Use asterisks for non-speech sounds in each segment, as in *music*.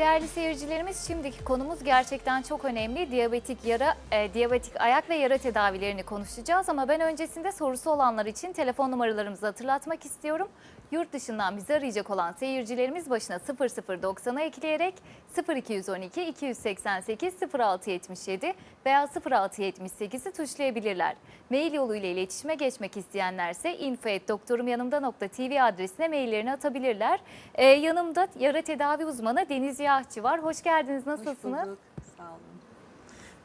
Değerli seyircilerimiz şimdiki konumuz gerçekten çok önemli. Diyabetik yara, e, diyabetik ayak ve yara tedavilerini konuşacağız ama ben öncesinde sorusu olanlar için telefon numaralarımızı hatırlatmak istiyorum. Yurt dışından bizi arayacak olan seyircilerimiz başına 0090'a ekleyerek 0212 288 0677 veya 0678'i tuşlayabilirler. Mail yoluyla iletişime geçmek isteyenlerse info.doktorumyanımda.tv adresine maillerini atabilirler. Ee, yanımda yara tedavi uzmanı Deniz Yağçı var. Hoş geldiniz. Nasılsınız? Hoş bulduk.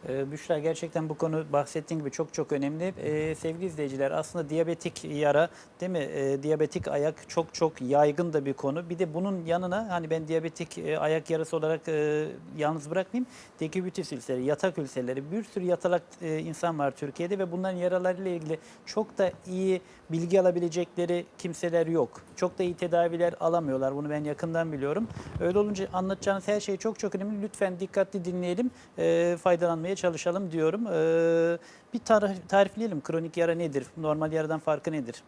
Ee, Büşra gerçekten bu konu bahsettiğin gibi çok çok önemli. Ee, sevgili izleyiciler aslında diyabetik yara değil mi? Ee, diyabetik ayak çok çok yaygın da bir konu. Bir de bunun yanına hani ben diyabetik e, ayak yarası olarak e, yalnız bırakmayayım. Dekübütüs ülseri, yatak ülserleri bir sürü yatalak e, insan var Türkiye'de ve bunların yaralarıyla ilgili çok da iyi bilgi alabilecekleri kimseler yok. Çok da iyi tedaviler alamıyorlar. Bunu ben yakından biliyorum. Öyle olunca anlatacağınız her şey çok çok önemli. Lütfen dikkatli dinleyelim, e, faydalanmaya çalışalım diyorum. E, bir tarif, tarifleyelim. Kronik yara nedir? Normal yaradan farkı nedir?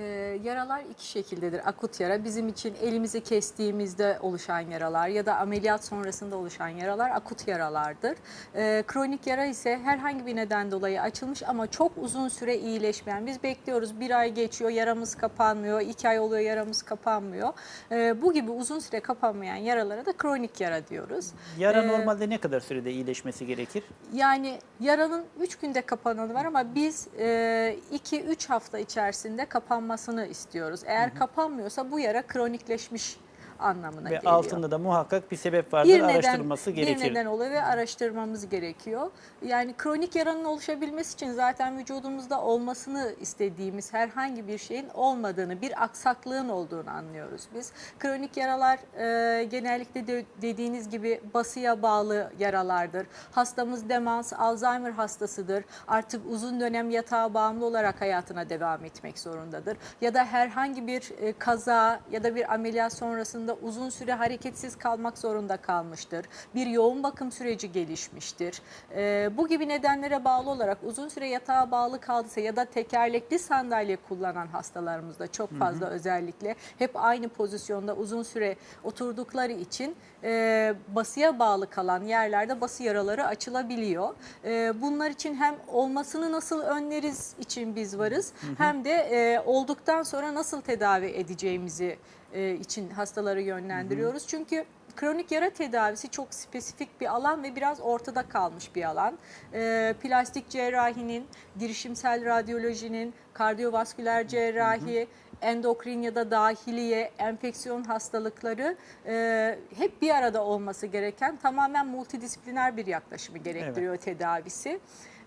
Ee, yaralar iki şekildedir. Akut yara bizim için elimizi kestiğimizde oluşan yaralar ya da ameliyat sonrasında oluşan yaralar akut yaralardır. Ee, kronik yara ise herhangi bir neden dolayı açılmış ama çok uzun süre iyileşmeyen. Biz bekliyoruz bir ay geçiyor yaramız kapanmıyor, iki ay oluyor yaramız kapanmıyor. Ee, bu gibi uzun süre kapanmayan yaralara da kronik yara diyoruz. Yara Ee, normalde ne kadar sürede iyileşmesi gerekir? Yani yaranın 3 günde kapananı var ama biz 2-3 hafta içerisinde kapanmasını istiyoruz. Eğer kapanmıyorsa bu yara kronikleşmiş anlamına Ve geliyor. altında da muhakkak bir sebep vardır. bir neden, araştırılması gerekir. bir neden oluyor ve araştırmamız gerekiyor. Yani kronik yaranın oluşabilmesi için zaten vücudumuzda olmasını istediğimiz herhangi bir şeyin olmadığını, bir aksaklığın olduğunu anlıyoruz biz. Kronik yaralar e, genellikle de dediğiniz gibi basıya bağlı yaralardır. Hastamız demans, Alzheimer hastasıdır. Artık uzun dönem yatağa bağımlı olarak hayatına devam etmek zorundadır. Ya da herhangi bir e, kaza ya da bir ameliyat sonrasında uzun süre hareketsiz kalmak zorunda kalmıştır. Bir yoğun bakım süreci gelişmiştir. E, bu gibi nedenlere bağlı olarak uzun süre yatağa bağlı kaldıysa ya da tekerlekli sandalye kullanan hastalarımızda çok fazla özellikle hep aynı pozisyonda uzun süre oturdukları için e, basıya bağlı kalan yerlerde bası yaraları açılabiliyor. E, bunlar için hem olmasını nasıl önleriz için biz varız hem de e, olduktan sonra nasıl tedavi edeceğimizi e, için hastaları yönlendiriyoruz. Çünkü kronik yara tedavisi çok spesifik bir alan ve biraz ortada kalmış bir alan. E, plastik cerrahinin, girişimsel radyolojinin, kardiyovasküler cerrahi, endokrin ya da dahiliye, enfeksiyon hastalıkları e, hep bir arada olması gereken tamamen multidisipliner bir yaklaşımı gerektiriyor tedavisi.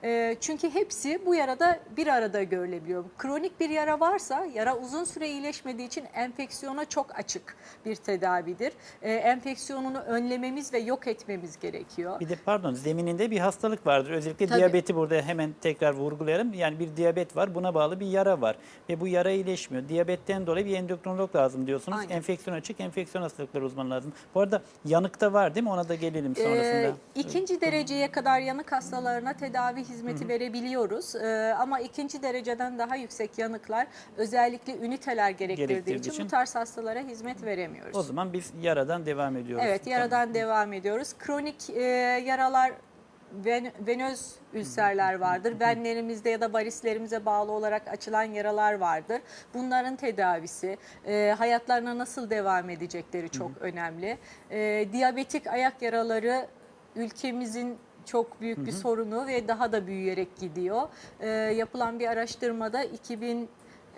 E, çünkü hepsi bu yarada bir arada görülebiliyor. Kronik bir yara varsa yara uzun süre iyileşmediği için enfeksiyona çok açık bir tedavidir. E, enfeksiyonunu önlememiz ve yok etmemiz gerekiyor. Bir de pardon zemininde bir hastalık vardır. Özellikle Tabii. diyabeti burada hemen tekrar vurgulayalım. Yani bir diyabet var buna bağlı bir yara var. Ve bu yara iyileşmiyor. Diyabetten dolayı bir endokrinolog lazım diyorsunuz. Aynen. Enfeksiyon açık, enfeksiyon hastalıkları uzmanı lazım. Bu arada yanıkta var değil mi? Ona da gelelim sonrasında. Ee, ikinci dereceye kadar yanık hastalarına tedavi hizmeti verebiliyoruz. Ee, ama ikinci dereceden daha yüksek yanıklar özellikle üniteler gerektirdiği Gerektirdiği için, için- bu tarz hastalara hizmet veremiyoruz. o zaman biz yaradan devam ediyoruz. Evet yaradan devam ediyoruz. Kronik e, yaralar ven, venöz ülserler vardır. Venlerimizde ya da varislerimize bağlı olarak açılan yaralar vardır. Bunların tedavisi, e, hayatlarına nasıl devam edecekleri çok önemli. E, diyabetik ayak yaraları ülkemizin çok büyük bir sorunu ve daha da büyüyerek gidiyor. E, yapılan bir araştırmada 2000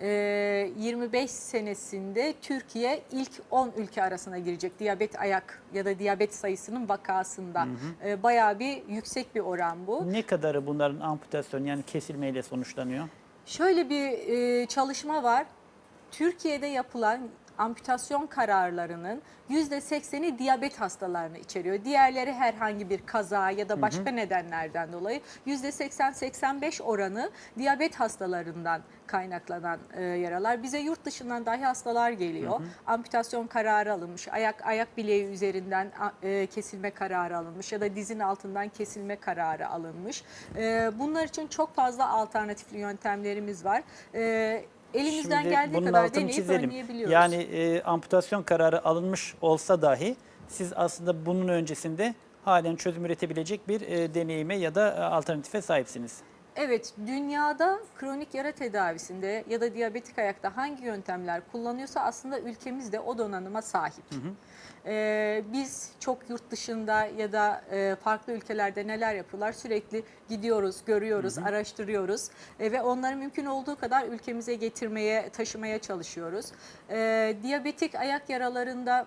ee, 25 senesinde Türkiye ilk 10 ülke arasına girecek diyabet ayak ya da diyabet sayısının vakasında. Ee, bayağı bir yüksek bir oran bu. Ne kadarı bunların amputasyon yani kesilmeyle sonuçlanıyor? Şöyle bir e, çalışma var. Türkiye'de yapılan amputasyon kararlarının %80'i diyabet hastalarını içeriyor. Diğerleri herhangi bir kaza ya da başka nedenlerden dolayı %80-85 oranı diyabet hastalarından kaynaklanan e, yaralar. Bize yurt dışından dahi hastalar geliyor. Amputasyon kararı alınmış, ayak ayak bileği üzerinden e, kesilme kararı alınmış ya da dizin altından kesilme kararı alınmış. E, bunlar için çok fazla alternatifli yöntemlerimiz var. E, elimizden Şimdi geldiği bunun kadar altını deneyip çizelim. önleyebiliyoruz. Yani e, amputasyon kararı alınmış olsa dahi siz aslında bunun öncesinde halen çözüm üretebilecek bir e, deneyime ya da e, alternatife sahipsiniz. Evet, dünyada kronik yara tedavisinde ya da diyabetik ayakta hangi yöntemler kullanıyorsa aslında ülkemiz de o donanıma sahip. Ee, biz çok yurt dışında ya da e, farklı ülkelerde neler yapıyorlar sürekli gidiyoruz, görüyoruz, araştırıyoruz E, ve onları mümkün olduğu kadar ülkemize getirmeye, taşımaya çalışıyoruz. Ee, diyabetik ayak yaralarında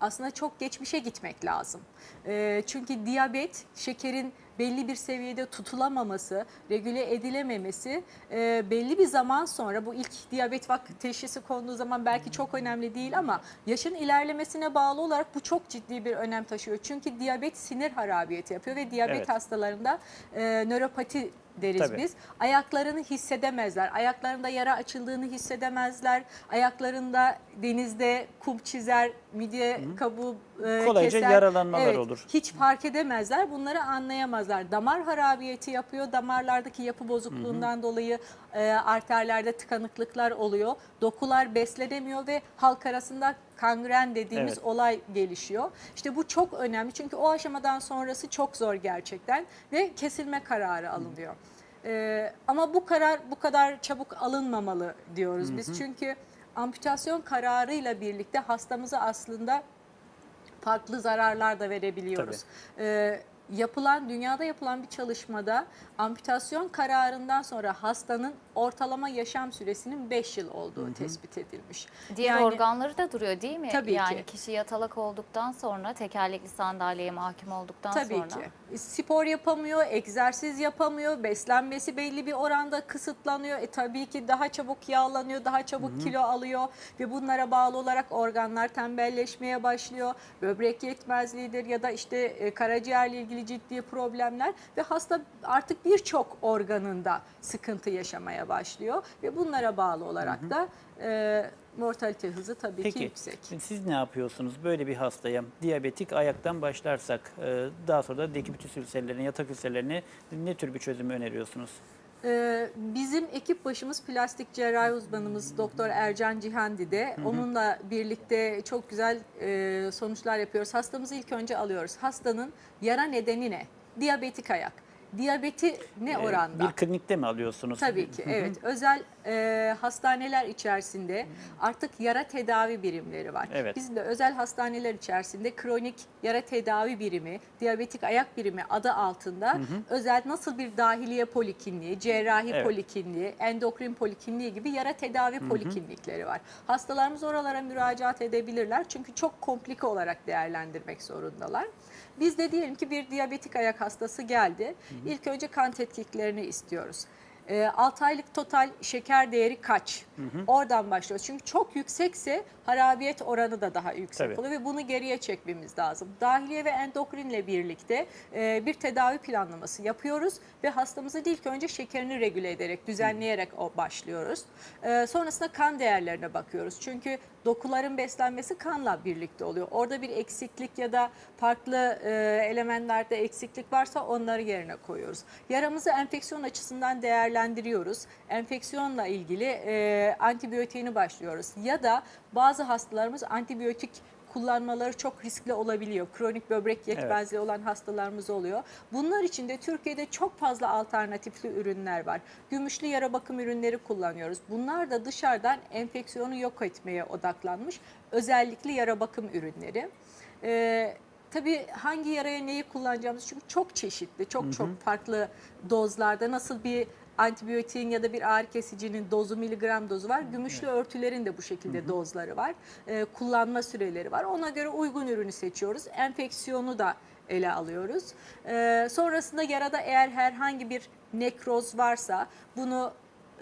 aslında çok geçmişe gitmek lazım. Ee, çünkü diyabet, şekerin belli bir seviyede tutulamaması, regüle edilememesi e, belli bir zaman sonra bu ilk diyabet vak teşhisi konduğu zaman belki çok önemli değil ama yaşın ilerlemesine bağlı olarak bu çok ciddi bir önem taşıyor. Çünkü diyabet sinir harabiyeti yapıyor ve diyabet Evet. hastalarında e, nöropati deriz Tabii. biz. Ayaklarını hissedemezler. Ayaklarında yara açıldığını hissedemezler. Ayaklarında denizde kum çizer, midye kabuğu e, Kolayca keser. yaralanmalar Evet, olur. Hiç fark edemezler. Bunları anlayamazlar. Damar harabiyeti yapıyor. Damarlardaki yapı bozukluğundan dolayı e, arterlerde tıkanıklıklar oluyor. Dokular beslenemiyor ve halk arasında kangren dediğimiz Evet. olay gelişiyor. İşte bu çok önemli çünkü o aşamadan sonrası çok zor gerçekten ve kesilme kararı alınıyor. Ee, ama bu karar bu kadar çabuk alınmamalı diyoruz biz çünkü amputasyon kararıyla birlikte hastamıza aslında farklı zararlar da verebiliyoruz. Ee, yapılan dünyada yapılan bir çalışmada amputasyon kararından sonra hastanın ortalama yaşam süresinin 5 yıl olduğu tespit edilmiş. Diğer Yani- organları da duruyor değil mi? Tabii yani ki. kişi yatalak olduktan sonra, tekerlekli sandalyeye mahkum olduktan Tabii sonra. ki. Spor yapamıyor, egzersiz yapamıyor, beslenmesi belli bir oranda kısıtlanıyor. E tabii ki daha çabuk yağlanıyor, daha çabuk kilo alıyor ve bunlara bağlı olarak organlar tembelleşmeye başlıyor. Böbrek yetmezliğidir ya da işte e, karaciğerle ilgili ciddi problemler ve hasta artık birçok organında sıkıntı yaşamaya başlıyor ve bunlara bağlı olarak da e, mortalite hızı tabii ki Peki yüksek. siz ne yapıyorsunuz böyle bir hastaya diyabetik ayaktan başlarsak e, daha sonra da dekubitüs ülserlerine, yatak ülserlerine ne tür bir çözüm öneriyorsunuz? Ee, bizim ekip başımız plastik cerrahi uzmanımız Doktor Ercan Cihandi de. Onunla birlikte çok güzel e, sonuçlar yapıyoruz. Hastamızı ilk önce alıyoruz. Hastanın yara nedeni ne? Diyabetik ayak. Diyabeti ne E, oranda? Bir klinikte mi alıyorsunuz? Tabii ki evet. Özel e, hastaneler içerisinde artık yara tedavi birimleri var. Evet. Bizim de özel hastaneler içerisinde kronik yara tedavi birimi, diyabetik ayak birimi adı altında özel nasıl bir dahiliye polikliniği, cerrahi Evet. polikliniği, endokrin polikliniği gibi yara tedavi poliklinikleri var. Hastalarımız oralara müracaat edebilirler çünkü çok komplike olarak değerlendirmek zorundalar. Biz de diyelim ki bir diyabetik ayak hastası geldi. İlk önce kan tetkiklerini istiyoruz. 6 aylık total şeker değeri kaç? Oradan başlıyoruz. Çünkü çok yüksekse harabiyet oranı da daha yüksek Tabii. oluyor ve bunu geriye çekmemiz lazım. Dahiliye ve endokrinle birlikte e, bir tedavi planlaması yapıyoruz ve hastamızın ilk önce şekerini regüle ederek, düzenleyerek o başlıyoruz. E, sonrasında kan değerlerine bakıyoruz. Çünkü dokuların beslenmesi kanla birlikte oluyor. Orada bir eksiklik ya da farklı e, elementlerde eksiklik varsa onları yerine koyuyoruz. Yaramızı enfeksiyon açısından değerlendiriyoruz. Enfeksiyonla ilgili e, antibiyotiğini başlıyoruz. Ya da bazı hastalarımız antibiyotik kullanmaları çok riskli olabiliyor. Kronik böbrek yetmezliği olan hastalarımız oluyor. Bunlar için de Türkiye'de çok fazla alternatifli ürünler var. Gümüşlü yara bakım ürünleri kullanıyoruz. Bunlar da dışarıdan enfeksiyonu yok etmeye odaklanmış özellikle yara bakım ürünleri. Ee, Tabii hangi yaraya neyi kullanacağımız çünkü çok çeşitli, çok çok farklı dozlarda nasıl bir antibiyotiğin ya da bir ağrı kesicinin dozu miligram dozu var. Gümüşlü örtülerin de bu şekilde dozları var. Ee, kullanma süreleri var. Ona göre uygun ürünü seçiyoruz. Enfeksiyonu da ele alıyoruz. Ee, sonrasında yarada eğer herhangi bir nekroz varsa bunu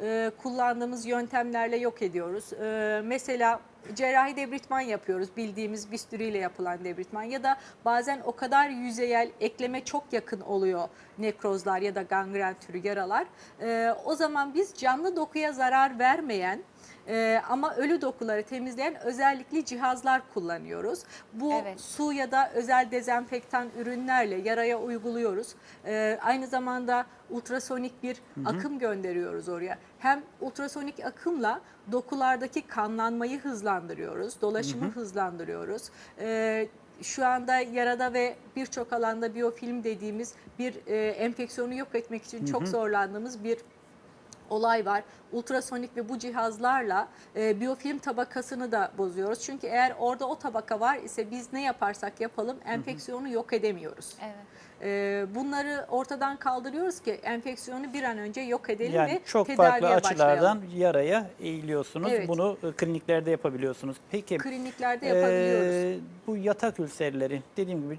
e, kullandığımız yöntemlerle yok ediyoruz. E, mesela cerrahi debritman yapıyoruz bildiğimiz bistüriyle yapılan debritman ya da bazen o kadar yüzeyel ekleme çok yakın oluyor nekrozlar ya da gangren türü yaralar. E, o zaman biz canlı dokuya zarar vermeyen Ee, ama ölü dokuları temizleyen özellikle cihazlar kullanıyoruz. Bu Evet. su ya da özel dezenfektan ürünlerle yaraya uyguluyoruz. Ee, aynı zamanda ultrasonik bir akım gönderiyoruz oraya. Hem ultrasonik akımla dokulardaki kanlanmayı hızlandırıyoruz, dolaşımı hızlandırıyoruz. Ee, şu anda yarada ve birçok alanda biyofilm dediğimiz bir e, enfeksiyonu yok etmek için çok zorlandığımız bir olay var. Ultrasonik ve bu cihazlarla e, biyofilm tabakasını da bozuyoruz. Çünkü eğer orada o tabaka var ise biz ne yaparsak yapalım enfeksiyonu yok edemiyoruz. Evet. E, bunları ortadan kaldırıyoruz ki enfeksiyonu bir an önce yok edelim Yani ve çok tedaviye farklı açılardan başlayalım. yaraya eğiliyorsunuz. Evet. Bunu e, kliniklerde yapabiliyorsunuz. Peki Kliniklerde yapabiliyoruz. Ee, bu yatak ülserleri dediğim gibi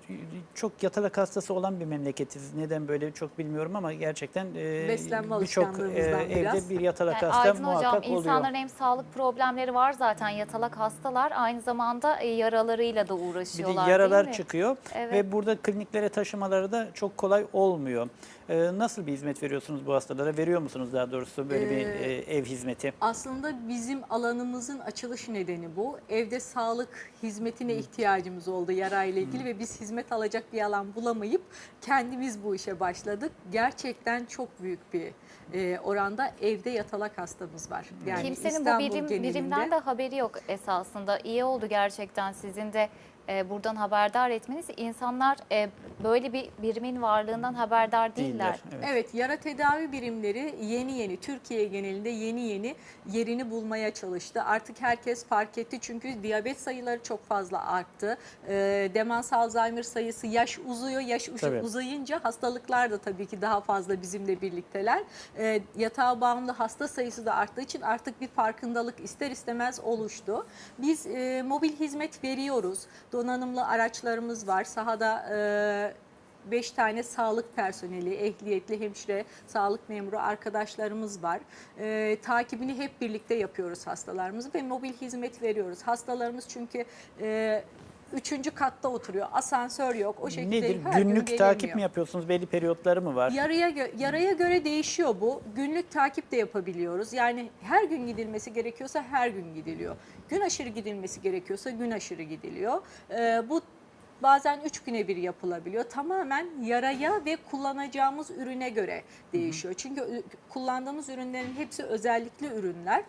çok yatalak hastası olan bir memleketiz. Neden böyle çok bilmiyorum ama gerçekten e, birçok alışkanlığımızdan evde biraz. bir yatalak Yani hasta Aydın Hocam muhakkak oluyor. insanların hem sağlık problemleri var zaten yatalak hastalar aynı zamanda e, yaralarıyla da Bir de uğraşıyorlar yaralar çıkıyor Evet. ve burada kliniklere taşımaları da çok kolay olmuyor. Ee, nasıl bir hizmet veriyorsunuz bu hastalara? Veriyor musunuz daha doğrusu böyle bir Ee, e, ev hizmeti? Aslında bizim alanımızın açılış nedeni bu. Evde sağlık hizmetine ihtiyacımız oldu yarayla ilgili ve biz hizmet alacak bir alan bulamayıp kendimiz bu işe başladık. Gerçekten çok büyük bir e, oranda evde yatalak hastamız var. Yani Kimsenin bu İstanbul birim, genelinde. birimden de haberi yok esasında. İyi oldu gerçekten sizin de e, buradan haberdar etmeniz. İnsanlar e, böyle bir birimin varlığından haberdar değiller. Evet. Evet, yara tedavi birimleri yeni yeni Türkiye genelinde yeni yeni yerini bulmaya çalıştı. Artık herkes fark etti çünkü diyabet sayıları çok fazla arttı. Ee, demans Alzheimer sayısı yaş uzuyor. Yaş Tabii. uzayınca hastalıklar da tabii ki daha fazla bizimle birlikteler. Ee, yatağa bağımlı hasta sayısı da arttığı için artık bir farkındalık ister istemez oluştu. Biz e, mobil hizmet veriyoruz. Donanımlı araçlarımız var. Sahada e, 5 tane sağlık personeli, ehliyetli hemşire, sağlık memuru arkadaşlarımız var. Ee, takibini hep birlikte yapıyoruz hastalarımızı ve mobil hizmet veriyoruz. Hastalarımız çünkü e, üçüncü katta oturuyor, asansör yok. O şekilde Nedir? her gün Günlük takip gelemiyor. mi yapıyorsunuz? Belli periyotları mı var? Yaraya, gö- yaraya göre değişiyor bu. Günlük takip de yapabiliyoruz. Yani her gün gidilmesi gerekiyorsa her gün gidiliyor. Gün aşırı gidilmesi gerekiyorsa gün aşırı gidiliyor. Ee, bu bazen üç güne bir yapılabiliyor. Tamamen yaraya ve kullanacağımız ürüne göre değişiyor. Çünkü ü- kullandığımız ürünlerin hepsi özellikli ürünler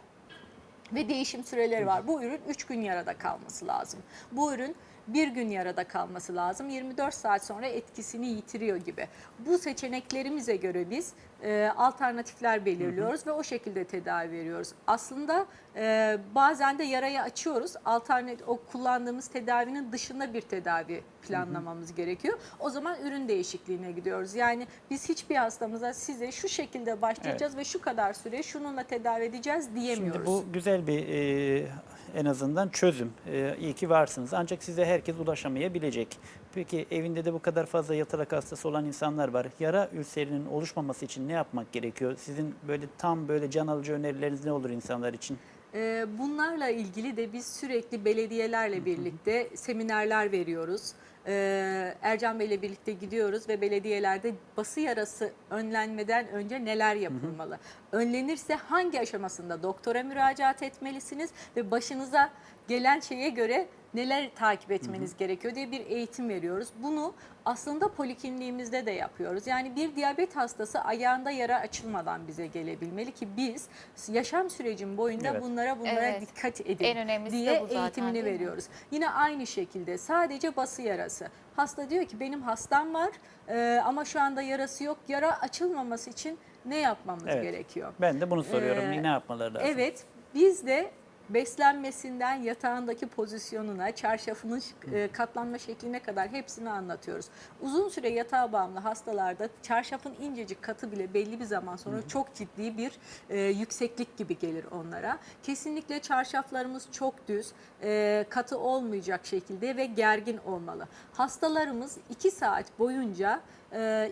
ve değişim süreleri var. Bu ürün 3 gün yarada kalması lazım. Bu ürün bir gün yarada kalması lazım. 24 saat sonra etkisini yitiriyor gibi. Bu seçeneklerimize göre biz e, alternatifler belirliyoruz ve o şekilde tedavi veriyoruz. Aslında e, bazen de yarayı açıyoruz. Alternatif o kullandığımız tedavinin dışında bir tedavi planlamamız gerekiyor. O zaman ürün değişikliğine gidiyoruz. Yani biz hiçbir hastamıza size şu şekilde başlayacağız ve şu kadar süre şununla tedavi edeceğiz diyemiyoruz. Şimdi bu güzel bir e, en azından çözüm. E, iyi ki varsınız. Ancak size herkes ulaşamayabilecek. Peki evinde de bu kadar fazla yatalak hastası olan insanlar var. Yara ülserinin oluşmaması için ne yapmak gerekiyor? Sizin böyle tam böyle can alıcı önerileriniz ne olur insanlar için? Ee, Bunlarla ilgili de biz sürekli belediyelerle birlikte seminerler veriyoruz. Ee, Ercan Bey'le birlikte gidiyoruz ve belediyelerde bası yarası önlenmeden önce neler yapılmalı? Önlenirse hangi aşamasında doktora müracaat etmelisiniz ve başınıza gelen şeye göre neler takip etmeniz gerekiyor diye bir eğitim veriyoruz. Bunu aslında polikliniğimizde de yapıyoruz. Yani bir diyabet hastası ayağında yara açılmadan bize gelebilmeli ki biz yaşam sürecin boyunca Evet. bunlara bunlara Evet. dikkat edin diye bu zaten, eğitimini veriyoruz. Yine aynı şekilde sadece bası yarası. Hasta diyor ki benim hastam var e, ama şu anda yarası yok. Yara açılmaması için ne yapmamız Evet. gerekiyor? Ben de bunu soruyorum. Ee, ne yapmaları lazım? Evet, biz de beslenmesinden yatağındaki pozisyonuna, çarşafının e, katlanma şekline kadar hepsini anlatıyoruz. Uzun süre yatağa bağımlı hastalarda çarşafın incecik katı bile belli bir zaman sonra çok ciddi bir e, yükseklik gibi gelir onlara. Kesinlikle çarşaflarımız çok düz, e, katı olmayacak şekilde ve gergin olmalı. Hastalarımız 2 saat boyunca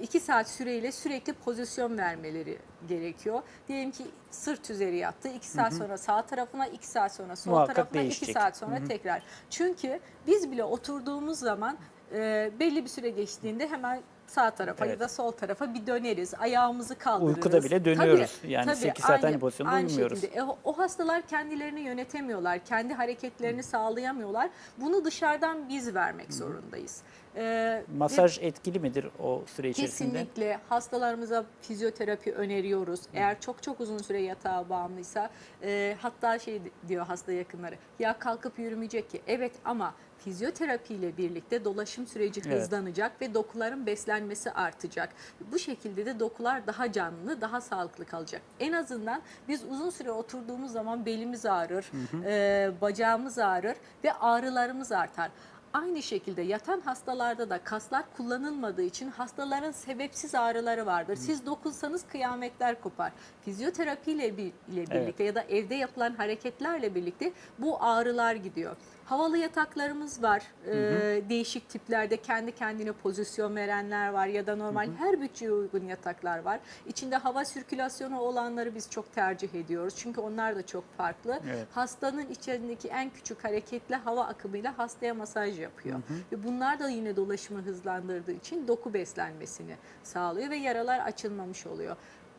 2 saat süreyle sürekli pozisyon vermeleri gerekiyor. Diyelim ki sırt üzeri yattı. 2 saat sonra sağ tarafına, 2 saat sonra sol Muhakkak tarafına, 2 değişecek. saat sonra tekrar. Çünkü biz bile oturduğumuz zaman e, belli bir süre geçtiğinde hemen sağ tarafa Evet. ya da sol tarafa bir döneriz. Ayağımızı kaldırırız. Uykuda bile dönüyoruz. Yani sekiz saat aynı pozisyonda uyumuyoruz. şekilde. E, o- o hastalar kendilerini yönetemiyorlar. Kendi hareketlerini sağlayamıyorlar. Bunu dışarıdan biz vermek zorundayız. E, ve Masaj etkili midir o süre içerisinde? Kesinlikle hastalarımıza fizyoterapi öneriyoruz. Eğer çok çok uzun süre yatağa bağımlıysa e, hatta şey diyor hasta yakınları ya kalkıp yürümeyecek ki. Evet ama fizyoterapi ile birlikte dolaşım süreci Evet. hızlanacak ve dokuların beslenmesi artacak. Bu şekilde de dokular daha canlı, daha sağlıklı kalacak. En azından biz uzun süre oturduğumuz zaman belimiz ağrır, e, bacağımız ağrır ve ağrılarımız artar. Aynı şekilde yatan hastalarda da kaslar kullanılmadığı için hastaların sebepsiz ağrıları vardır. Siz dokunsanız kıyametler kopar. Fizyoterapi ile bir- ile birlikte ya da evde yapılan hareketlerle birlikte bu ağrılar gidiyor. Havalı yataklarımız var. Ee, değişik tiplerde kendi kendine pozisyon verenler var ya da normal her bütçeye uygun yataklar var. İçinde hava sirkülasyonu olanları biz çok tercih ediyoruz. Çünkü onlar da çok farklı. Evet. Hastanın içindeki en küçük hareketle hava akımıyla hastaya masaj yapıyor. Ve bunlar da yine dolaşımı hızlandırdığı için doku beslenmesini sağlıyor ve yaralar açılmamış oluyor.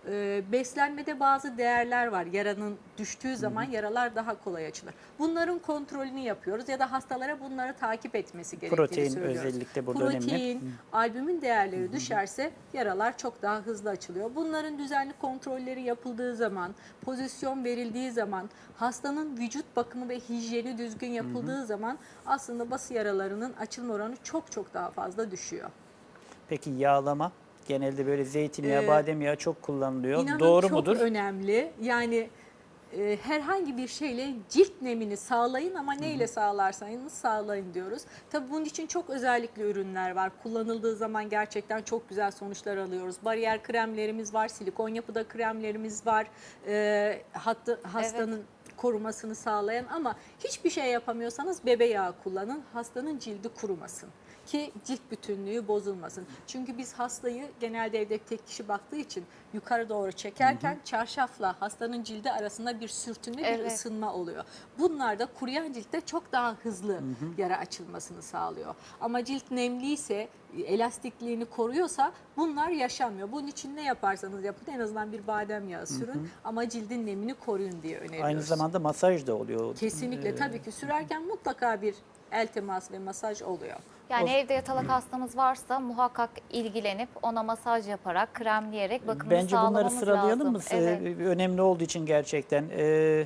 Ee, beslenmede bazı değerler var. Yaranın düştüğü zaman yaralar daha kolay açılır. Bunların kontrolünü yapıyoruz ya da hastalara bunları takip etmesi gerektiğini Protein söylüyoruz. özellikle burada Protein, önemli. albümin değerleri düşerse yaralar çok daha hızlı açılıyor. Bunların düzenli kontrolleri yapıldığı zaman, pozisyon verildiği zaman, hastanın vücut bakımı ve hijyeni düzgün yapıldığı zaman aslında bası yaralarının açılma oranı çok çok daha fazla düşüyor. Peki yağlama? Genelde böyle zeytinyağı, Ee, badem yağı çok kullanılıyor. İnanın Doğru çok mudur? önemli. Yani e, herhangi bir şeyle cilt nemini sağlayın ama neyle sağlarsanız sağlayın diyoruz. Tabii bunun için çok özellikle ürünler var. Kullanıldığı zaman gerçekten çok güzel sonuçlar alıyoruz. Bariyer kremlerimiz var, silikon yapıda kremlerimiz var. E, hatta hastanın korumasını sağlayan ama hiçbir şey yapamıyorsanız bebe yağı kullanın. Hastanın cildi kurumasın ki cilt bütünlüğü bozulmasın. Çünkü biz hastayı genelde evde tek kişi baktığı için yukarı doğru çekerken çarşafla hastanın cildi arasında bir sürtünme, bir Evet. ısınma oluyor. Bunlar da kuruyan ciltte çok daha hızlı yara açılmasını sağlıyor. Ama cilt nemliyse, elastikliğini koruyorsa bunlar yaşamıyor. Bunun için ne yaparsanız yapın en azından bir badem yağı sürün ama cildin nemini koruyun diye öneriyoruz. Aynı zamanda masaj da oluyor. Kesinlikle Ee, tabii ki sürerken mutlaka bir el temas ve masaj oluyor. Yani evde yatalak hastamız varsa muhakkak ilgilenip ona masaj yaparak, kremleyerek bakımını Bence bunları sağlamamız sıralayalım lazım. mı? Evet. Ee, Önemli olduğu için gerçekten. Ee,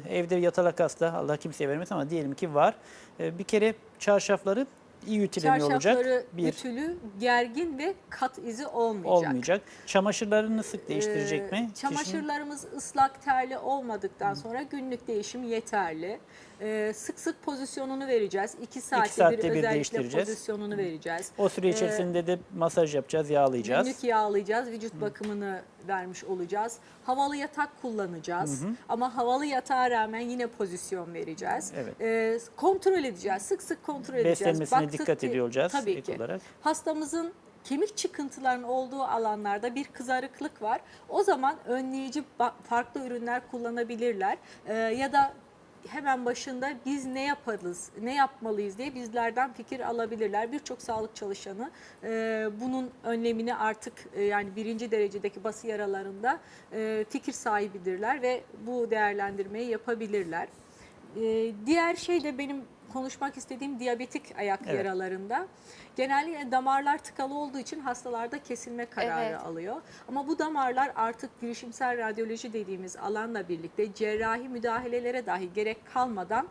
evde yatalak hasta, Allah kimseye vermez ama diyelim ki var. Ee, bir kere çarşafları iyi ütüleniyor olacak. Çarşafları Bir, ütülü, gergin ve kat izi olmayacak. olmayacak. Çamaşırlarını sık değiştirecek Ee, mi? Kişinin- Çamaşırlarımız ıslak terli olmadıktan sonra günlük değişim yeterli. Ee, sık sık pozisyonunu vereceğiz. 2 saatte, saatte bir bir özellikle değiştireceğiz. pozisyonunu vereceğiz. O süre Ee, içerisinde de masaj yapacağız, yağlayacağız. Günlük yağlayacağız, vücut bakımını vermiş olacağız. Havalı yatak kullanacağız. Ama havalı yatağa rağmen yine pozisyon vereceğiz. Evet. Ee, kontrol edeceğiz, sık sık kontrol edeceğiz. Beslenmesine Baktık dikkat ki- ediyor olacağız Tabii ek ki. olarak. Hastamızın kemik çıkıntılarının olduğu alanlarda bir kızarıklık var. O zaman önleyici ba- farklı ürünler kullanabilirler. Ee, ya da hemen başında biz ne yaparız, ne yapmalıyız diye bizlerden fikir alabilirler. Birçok sağlık çalışanı e, bunun önlemini artık e, yani birinci derecedeki bası yaralarında e, fikir sahibidirler ve bu değerlendirmeyi yapabilirler. E, diğer şey de benim konuşmak istediğim diyabetik ayak Evet. yaralarında. Genellikle damarlar tıkalı olduğu için hastalarda kesilme kararı Evet. alıyor. Ama bu damarlar artık girişimsel radyoloji dediğimiz alanla birlikte cerrahi müdahalelere dahi gerek kalmadan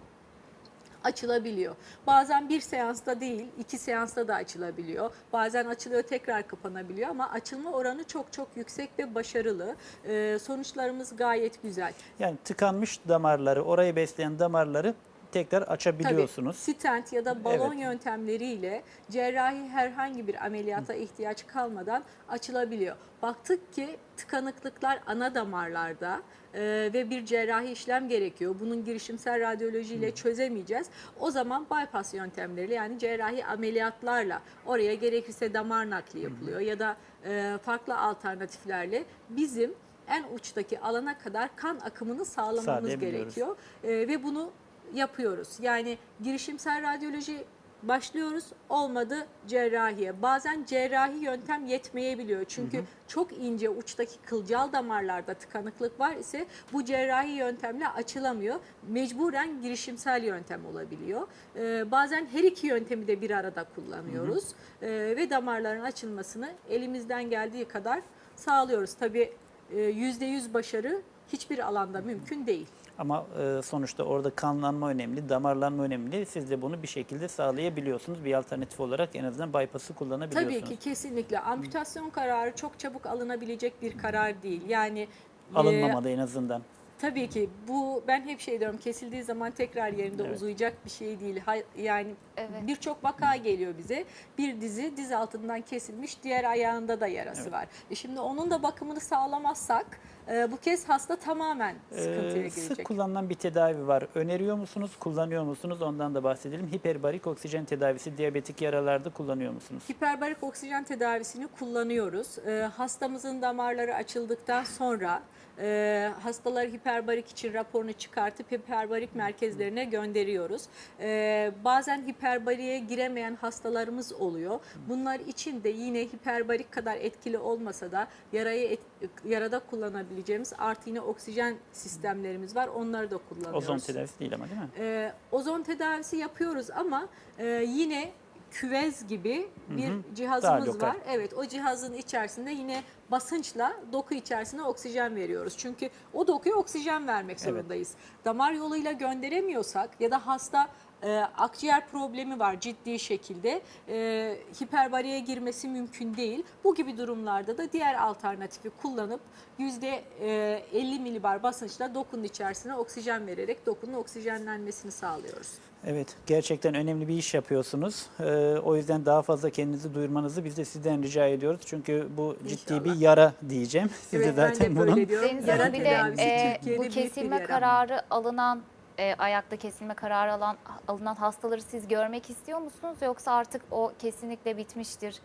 açılabiliyor. Bazen bir seansta değil, iki seansta da açılabiliyor. Bazen açılıyor tekrar kapanabiliyor ama açılma oranı çok çok yüksek ve başarılı. Ee, sonuçlarımız gayet güzel. Yani tıkanmış damarları, orayı besleyen damarları tekrar açabiliyorsunuz. Tabii stent ya da balon Evet. yöntemleriyle cerrahi herhangi bir ameliyata ihtiyaç kalmadan açılabiliyor. Baktık ki tıkanıklıklar ana damarlarda e, ve bir cerrahi işlem gerekiyor. Bunun girişimsel radyolojiyle çözemeyeceğiz. O zaman bypass yöntemleriyle yani cerrahi ameliyatlarla oraya gerekirse damar nakli yapılıyor ya da e, farklı alternatiflerle bizim en uçtaki alana kadar kan akımını sağlamamız gerekiyor. E, ve bunu yapıyoruz. Yani girişimsel radyoloji başlıyoruz olmadı cerrahiye. Bazen cerrahi yöntem yetmeyebiliyor. Çünkü çok ince uçtaki kılcal damarlarda tıkanıklık var ise bu cerrahi yöntemle açılamıyor. Mecburen girişimsel yöntem olabiliyor. Ee, bazen her iki yöntemi de bir arada kullanıyoruz. Ee, ve damarların açılmasını elimizden geldiği kadar sağlıyoruz. Tabii e, %100 başarı hiçbir alanda mümkün değil. Ama e, sonuçta orada kanlanma önemli, damarlanma önemli. Siz de bunu bir şekilde sağlayabiliyorsunuz. Bir alternatif olarak en azından bypass'ı kullanabiliyorsunuz. Tabii ki kesinlikle amputasyon kararı çok çabuk alınabilecek bir karar değil. Yani e, Alınmamalı en azından. tabii ki bu ben hep şey diyorum kesildiği zaman tekrar yerinde Evet. uzayacak bir şey değil. Yani Evet. birçok vaka geliyor bize. Bir dizi diz altından kesilmiş, diğer ayağında da yarası Evet. var. E şimdi onun da bakımını sağlamazsak e, bu kez hasta tamamen sıkıntıya Ee, sık girecek. kullanılan bir tedavi var. Öneriyor musunuz, kullanıyor musunuz? Ondan da bahsedelim. Hiperbarik oksijen tedavisi diyabetik yaralarda kullanıyor musunuz? Hiperbarik oksijen tedavisini kullanıyoruz. Ee, hastamızın damarları açıldıktan sonra e, hastalar hiperbarik için raporunu çıkartıp hiperbarik merkezlerine gönderiyoruz. Ee, bazen hiperbariğe giremeyen hastalarımız oluyor. Bunlar için de yine hiperbarik kadar etkili olmasa da yarayı et- yarada kullanabileceğimiz artı yine oksijen sistemlerimiz var. Onları da kullanıyoruz. Ozon tedavisi değil ama değil mi? Ee, ozon tedavisi yapıyoruz ama e, yine küvez gibi bir Daha cihazımız lokal. var. Evet o cihazın içerisinde yine basınçla doku içerisine oksijen veriyoruz. Çünkü o dokuya oksijen vermek Evet. zorundayız. Damar yoluyla gönderemiyorsak ya da hasta e, akciğer problemi var ciddi şekilde e, hiperbariye girmesi mümkün değil. Bu gibi durumlarda da diğer alternatifi kullanıp yüzde e, 50 milibar basınçla dokunun içerisine oksijen vererek dokunun oksijenlenmesini sağlıyoruz. Evet, gerçekten önemli bir iş yapıyorsunuz. Ee, o yüzden daha fazla kendinizi duyurmanızı biz de sizden rica ediyoruz. Çünkü bu ciddi İnşallah. bir yara diyeceğim. *laughs* Siz de Evet, ben zaten de bunun böyle diyorum. Deniz Yara Hanım bir de e, bu kesilme kararı alınan e, ayakta kesilme kararı alan alınan hastaları siz görmek istiyor musunuz yoksa artık o kesinlikle bitmiştir?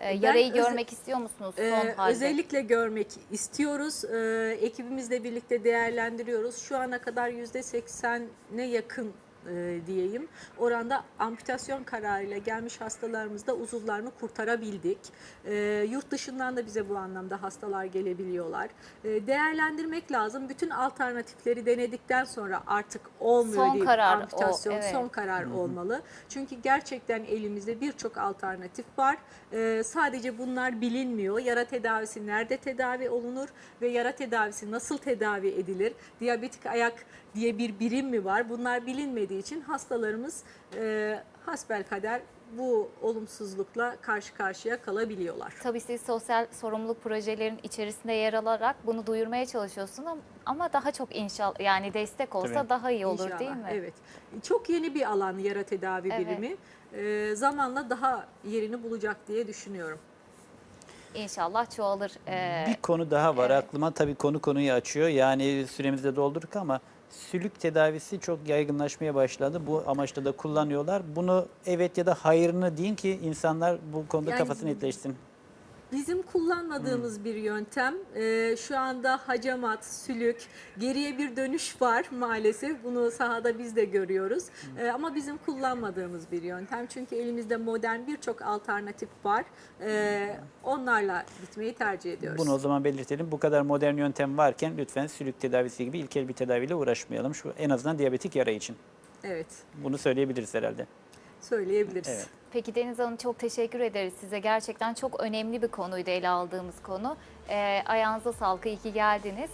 E, yarayı görmek istiyor musunuz son Ee, halde? özellikle görmek istiyoruz. Ee, ekibimizle birlikte değerlendiriyoruz. Şu ana kadar yüzde 80'ne yakın e, diyeyim. Oranda amputasyon kararıyla gelmiş hastalarımızda uzuvlarını kurtarabildik. Ee, yurt dışından da bize bu anlamda hastalar gelebiliyorlar. Ee, değerlendirmek lazım. Bütün alternatifleri denedikten sonra artık olmuyor Son deyip karar o, amputasyon evet. son karar olmalı. Çünkü gerçekten elimizde birçok alternatif var. Ee, sadece bunlar bilinmiyor. Yara tedavisi nerede tedavi olunur ve yara tedavisi nasıl tedavi edilir? Diyabetik ayak diye bir birim mi var? Bunlar bilinmediği için hastalarımız e, hasbelkader bu olumsuzlukla karşı karşıya kalabiliyorlar. Tabii siz sosyal sorumluluk projelerin içerisinde yer alarak bunu duyurmaya çalışıyorsunuz ama- daha çok inşallah yani destek olsa Tabii. daha iyi olur İnşallah, değil mi? Evet. Çok yeni bir alan yara tedavi Evet. birimi. Ee, zamanla daha yerini bulacak diye düşünüyorum. İnşallah çoğalır. E, bir konu daha var evet. aklıma. Tabii konu konuyu açıyor. Yani süremizi de doldurduk ama sülük tedavisi çok yaygınlaşmaya başladı. Bu amaçla da kullanıyorlar. Bunu evet ya da hayırını deyin ki insanlar bu konuda Yani- kafası netleşsin. Bizim kullanmadığımız bir yöntem. Ee, şu anda hacamat, sülük, geriye bir dönüş var maalesef. Bunu sahada biz de görüyoruz. Ee, ama bizim kullanmadığımız bir yöntem. Çünkü elimizde modern birçok alternatif var. Ee, onlarla gitmeyi tercih ediyoruz. Bunu o zaman belirtelim. Bu kadar modern yöntem varken lütfen sülük tedavisi gibi ilkel bir tedaviyle uğraşmayalım. Şu en azından diyabetik yara için. Evet, Bunu söyleyebiliriz herhalde. söyleyebiliriz. Evet. Peki Deniz Hanım çok teşekkür ederiz size. Gerçekten çok önemli bir konuydu ele aldığımız konu. E, ayağınıza sağlık, iyi ki geldiniz.